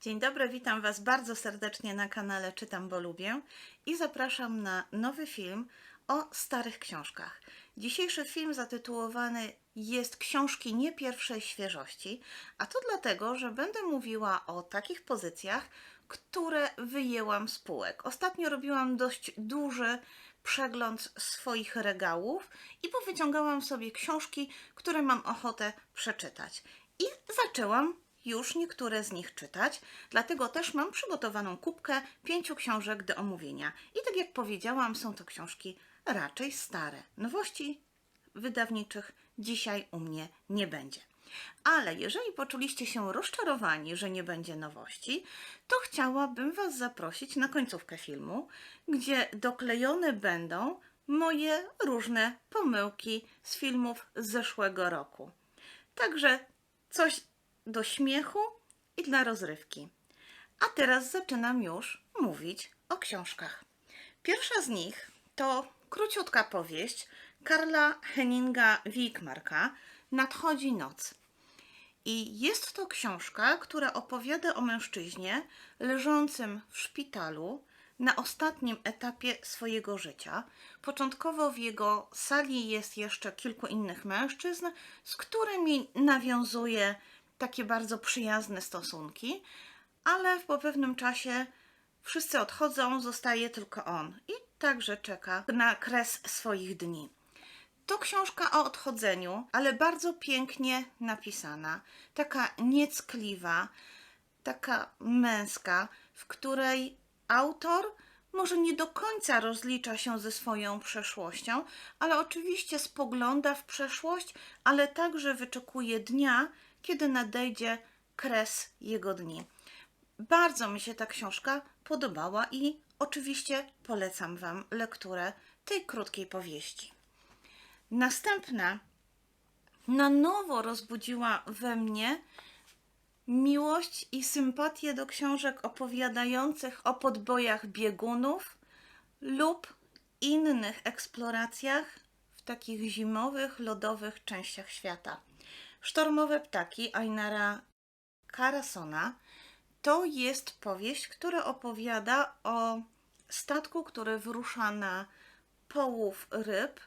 Dzień dobry, witam Was bardzo serdecznie na kanale Czytam, bo lubię i zapraszam na nowy film o starych książkach. Dzisiejszy film zatytułowany jest Książki nie pierwszej świeżości, a to dlatego, że będę mówiła o takich pozycjach, które wyjęłam z półek. Ostatnio robiłam dość duży przegląd swoich regałów i powyciągałam sobie książki, które mam ochotę przeczytać. I zaczęłam już niektóre z nich czytać, dlatego też mam przygotowaną kubkę pięciu książek do omówienia. I tak jak powiedziałam, są to książki raczej stare. Nowości wydawniczych dzisiaj u mnie nie będzie. Ale jeżeli poczuliście się rozczarowani, że nie będzie nowości, to chciałabym Was zaprosić na końcówkę filmu, gdzie doklejone będą moje różne pomyłki z filmów z zeszłego roku. Także coś do śmiechu i dla rozrywki. A teraz zaczynam już mówić o książkach. Pierwsza z nich to króciutka powieść Karla Henninga Wikmarka Nadchodzi noc. I jest to książka, która opowiada o mężczyźnie leżącym w szpitalu na ostatnim etapie swojego życia. Początkowo w jego sali jest jeszcze kilku innych mężczyzn, z którymi nawiązuje takie bardzo przyjazne stosunki, ale po pewnym czasie wszyscy odchodzą, zostaje tylko on i także czeka na kres swoich dni. To książka o odchodzeniu, ale bardzo pięknie napisana, taka nieckliwa, taka męska, w której autor może nie do końca rozlicza się ze swoją przeszłością, ale oczywiście spogląda w przeszłość, ale także wyczekuje dnia, kiedy nadejdzie kres jego dni. Bardzo mi się ta książka podobała i oczywiście polecam Wam lekturę tej krótkiej powieści. Następna na nowo rozbudziła we mnie miłość i sympatię do książek opowiadających o podbojach biegunów lub innych eksploracjach w takich zimowych, lodowych częściach świata. Sztormowe ptaki Ainara Carasona to jest powieść, która opowiada o statku, który wyrusza na połów ryb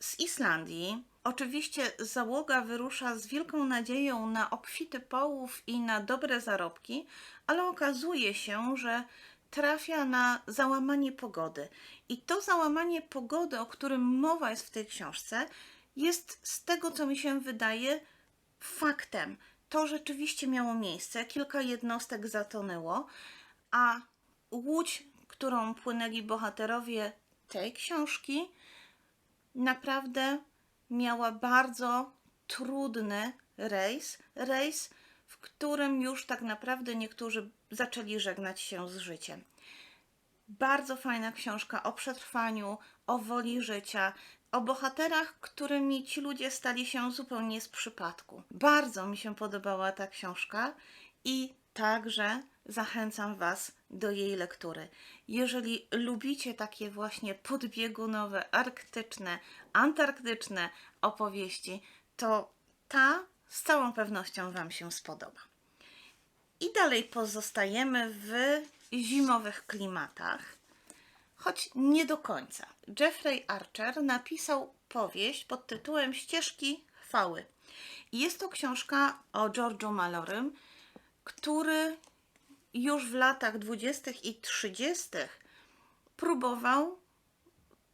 z Islandii. Oczywiście załoga wyrusza z wielką nadzieją na obfity połów i na dobre zarobki, ale okazuje się, że trafia na załamanie pogody. I to załamanie pogody, o którym mowa jest w tej książce, jest z tego, co mi się wydaje, faktem. To rzeczywiście miało miejsce, kilka jednostek zatonęło, a łódź, którą płynęli bohaterowie tej książki, naprawdę miała bardzo trudny rejs. Rejs, w którym już tak naprawdę niektórzy zaczęli żegnać się z życiem. Bardzo fajna książka o przetrwaniu, o woli życia, o bohaterach, którymi ci ludzie stali się zupełnie z przypadku. Bardzo mi się podobała ta książka i także zachęcam Was do jej lektury. Jeżeli lubicie takie właśnie podbiegunowe, arktyczne, antarktyczne opowieści, to ta z całą pewnością Wam się spodoba. I dalej pozostajemy w zimowych klimatach, choć nie do końca. Jeffrey Archer napisał powieść pod tytułem Ścieżki chwały. Jest to książka o George'u Malorym, który już w latach 20. i 30. próbował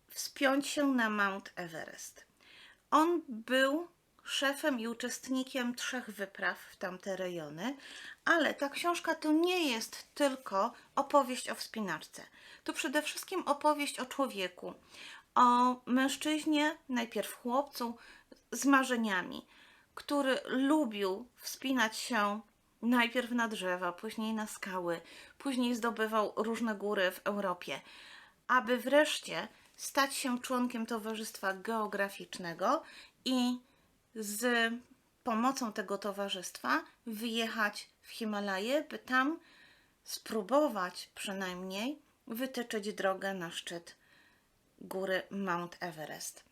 wspiąć się na Mount Everest. On był szefem i uczestnikiem trzech wypraw w tamte rejony, ale ta książka to nie jest tylko opowieść o wspinaczce. To przede wszystkim opowieść o człowieku, o mężczyźnie, najpierw chłopcu z marzeniami, który lubił wspinać się najpierw na drzewa, później na skały, później zdobywał różne góry w Europie, aby wreszcie stać się członkiem Towarzystwa Geograficznego i z pomocą tego towarzystwa wyjechać w Himalaje, by tam spróbować przynajmniej wytyczyć drogę na szczyt góry Mount Everest.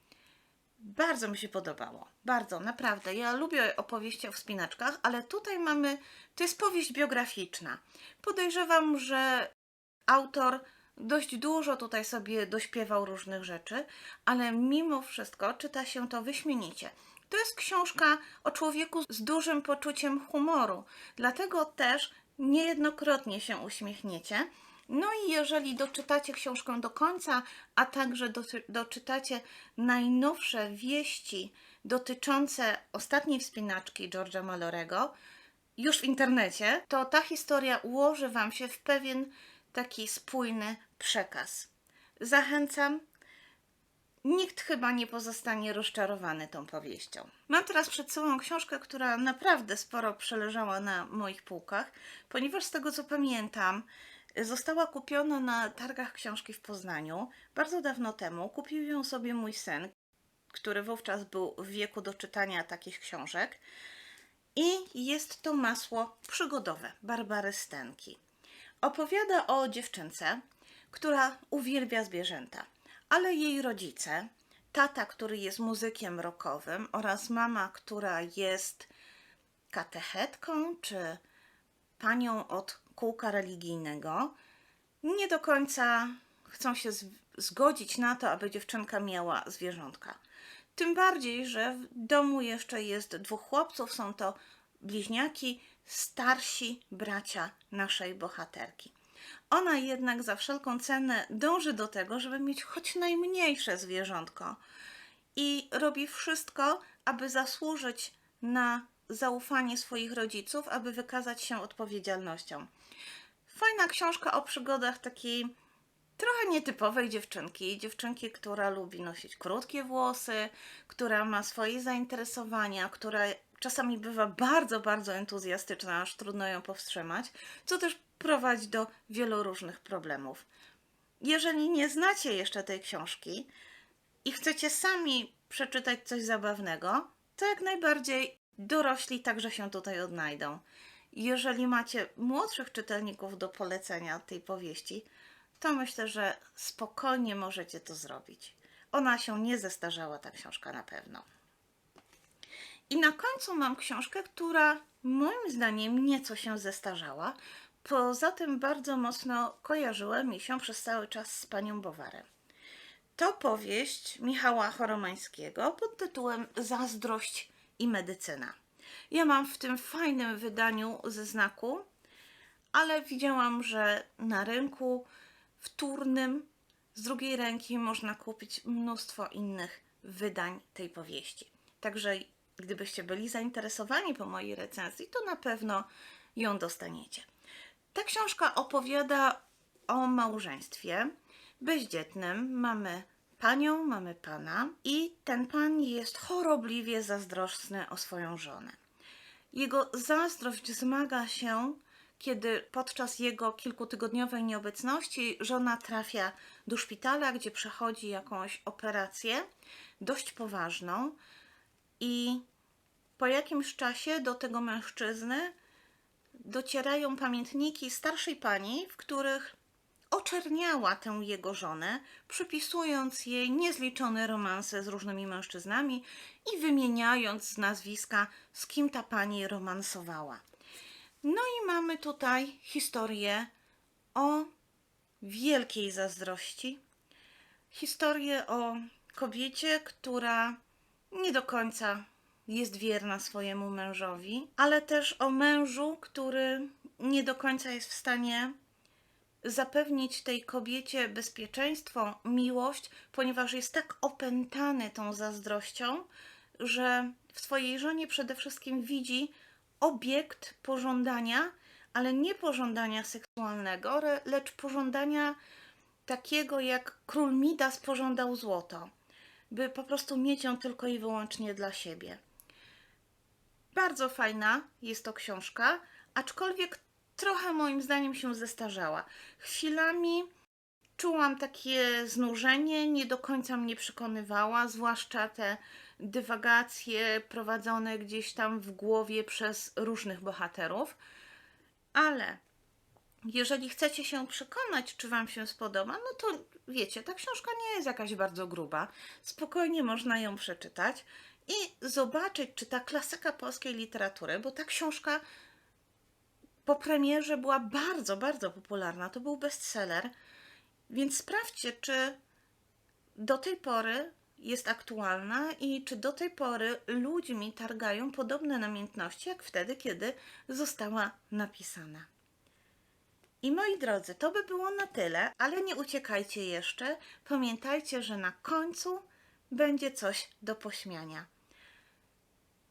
Bardzo mi się podobało. Bardzo, naprawdę. Ja lubię opowieści o wspinaczkach, ale tutaj mamy. To jest powieść biograficzna. Podejrzewam, że autor dość dużo tutaj sobie dośpiewał różnych rzeczy, ale mimo wszystko czyta się to wyśmienicie. To jest książka o człowieku z dużym poczuciem humoru, dlatego też niejednokrotnie się uśmiechniecie. No i jeżeli doczytacie książkę do końca, a także doczytacie najnowsze wieści dotyczące ostatniej wspinaczki George'a Malorego, już w internecie, to ta historia ułoży Wam się w pewien taki spójny przekaz. Zachęcam. Nikt chyba nie pozostanie rozczarowany tą powieścią. Mam teraz przed sobą książkę, która naprawdę sporo przeleżała na moich półkach, ponieważ z tego co pamiętam, została kupiona na targach książki w Poznaniu bardzo dawno temu. Kupił ją sobie mój syn, który wówczas był w wieku do czytania takich książek. I jest to masło przygodowe Barbary Stenki. Opowiada o dziewczynce, która uwielbia zwierzęta, ale jej rodzice, tata, który jest muzykiem rockowym oraz mama, która jest katechetką czy panią od kółka religijnego, nie do końca chcą się zgodzić na to, aby dziewczynka miała zwierzątka. Tym bardziej, że w domu jeszcze jest dwóch chłopców, są to bliźniaki, starsi bracia naszej bohaterki. Ona jednak za wszelką cenę dąży do tego, żeby mieć choć najmniejsze zwierzątko i robi wszystko, aby zasłużyć na zaufanie swoich rodziców, aby wykazać się odpowiedzialnością. Fajna książka o przygodach takiej trochę nietypowej dziewczynki. Dziewczynki, która lubi nosić krótkie włosy, która ma swoje zainteresowania, która czasami bywa bardzo, bardzo entuzjastyczna, aż trudno ją powstrzymać, co też prowadzi do wielu różnych problemów. Jeżeli nie znacie jeszcze tej książki i chcecie sami przeczytać coś zabawnego, to jak najbardziej dorośli także się tutaj odnajdą. Jeżeli macie młodszych czytelników do polecenia tej powieści, to myślę, że spokojnie możecie to zrobić. Ona się nie zestarzała, ta książka na pewno. I na końcu mam książkę, która moim zdaniem nieco się zestarzała. Poza tym bardzo mocno kojarzyła mi się przez cały czas z panią Bowarem. To powieść Michała Choromańskiego pod tytułem Zazdrość i medycyna. Ja mam w tym fajnym wydaniu ze znaku, ale widziałam, że na rynku wtórnym z drugiej ręki można kupić mnóstwo innych wydań tej powieści. Także gdybyście byli zainteresowani po mojej recenzji, to na pewno ją dostaniecie. Ta książka opowiada o małżeństwie bezdzietnym. Mamy panią, mamy pana i ten pan jest chorobliwie zazdrosny o swoją żonę. Jego zazdrość zmaga się, kiedy podczas jego kilkutygodniowej nieobecności żona trafia do szpitala, gdzie przechodzi jakąś operację dość poważną i po jakimś czasie do tego mężczyzny docierają pamiętniki starszej pani, w których oczerniała tę jego żonę, przypisując jej niezliczone romanse z różnymi mężczyznami i wymieniając z nazwiska, z kim ta pani romansowała. No i mamy tutaj historię o wielkiej zazdrości. Historię o kobiecie, która nie do końca jest wierna swojemu mężowi, ale też o mężu, który nie do końca jest w stanie zapewnić tej kobiecie bezpieczeństwo, miłość, ponieważ jest tak opętany tą zazdrością, że w swojej żonie przede wszystkim widzi obiekt pożądania, ale nie pożądania seksualnego, lecz pożądania takiego, jak król Midas pożądał złoto, by po prostu mieć ją tylko i wyłącznie dla siebie. Bardzo fajna jest to książka, aczkolwiek trochę moim zdaniem się zestarzała. Chwilami czułam takie znużenie, nie do końca mnie przekonywała, zwłaszcza te dywagacje prowadzone gdzieś tam w głowie przez różnych bohaterów, ale Jeżeli chcecie się przekonać, czy Wam się spodoba, no to wiecie, ta książka nie jest jakaś bardzo gruba. Spokojnie można ją przeczytać i zobaczyć, czy ta klasyka polskiej literatury, bo ta książka po premierze była bardzo, bardzo popularna. To był bestseller. Więc sprawdźcie, czy do tej pory jest aktualna i czy do tej pory ludźmi targają podobne namiętności, jak wtedy, kiedy została napisana. I moi drodzy, to by było na tyle, ale nie uciekajcie jeszcze. Pamiętajcie, że na końcu będzie coś do pośmiania.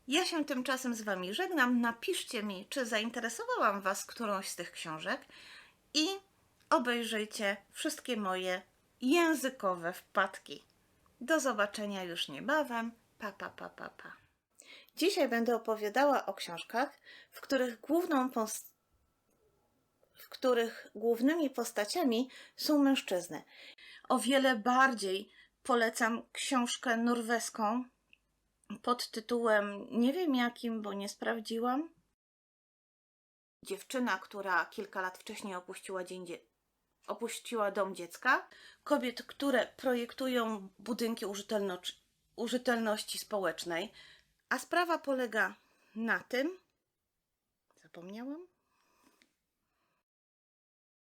Ja się tymczasem z Wami żegnam. Napiszcie mi, czy zainteresowałam Was którąś z tych książek i obejrzyjcie wszystkie moje językowe wpadki. Do zobaczenia już niebawem. Pa, pa, pa, pa, pa. Dzisiaj będę opowiadała o książkach, w których w których głównymi postaciami są mężczyzny. O wiele bardziej polecam książkę norweską pod tytułem nie wiem jakim, bo nie sprawdziłam. Dziewczyna, która kilka lat wcześniej opuściła, dzień dzie- opuściła dom dziecka. Kobiet, które projektują budynki użytelno- użytelności społecznej. A sprawa polega na tym. Zapomniałam?